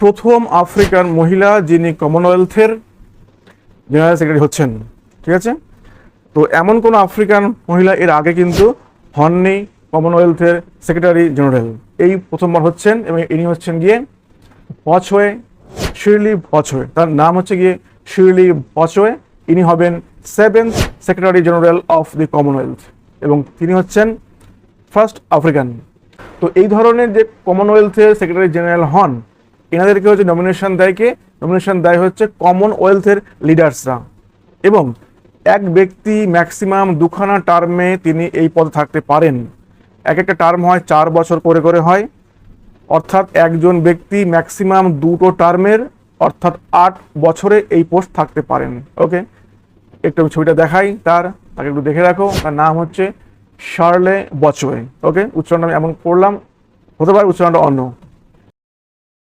প্রথম আফ্রিকান মহিলা যিনি কমনওয়েলথের জেনারেল সেক্রেটারি হচ্ছেন, ঠিক আছে? তো এমন কোন আফ্রিকান মহিলা এর আগে কিন্তু হননি কমনওয়েলথের সেক্রেটারি জেনারেল এই প্রথমবার হচ্ছেন এবং ইনি হচ্ছেন গিয়ে বছয়ে শিরলি বছয়ে, তার নাম হচ্ছে গিয়ে শিরলি বছয়ে ইনি হবেন seventh secretary general of the Commonwealth এবং তিনি হচ্ছেন ফার্স্ট আফ্রিকান তো এই ধরনের যে কমনওয়েলথের সেক্রেটারি জেনারেল হন এনাদেরকে হচ্ছে নমিনেশন দেয় কে নমিনেশন দেয় হচ্ছে কমনওয়েলথের লিডার্সরা এবং এক ব্যক্তি ম্যাক্সিমাম দুখানা টার্মে তিনি এই পদে থাকতে পারেন। এক একটা টার্ম হয় চার বছর করে করে হয়। অর্থাৎ একজন ব্যক্তি ম্যাক্সিমাম দুটো টার্মের অর্থাৎ আট বছরে এই পোস্ট থাকতে পারেন। ওকে একটু আমি ছবিটা দেখাই তার, তাকে একটু দেখে রাখো। তার নাম হচ্ছে শার্লে বচওয়ে ওকে উচ্চারণটা আমি এমন করলাম, হতে পারে উচ্চারণটা অন্য।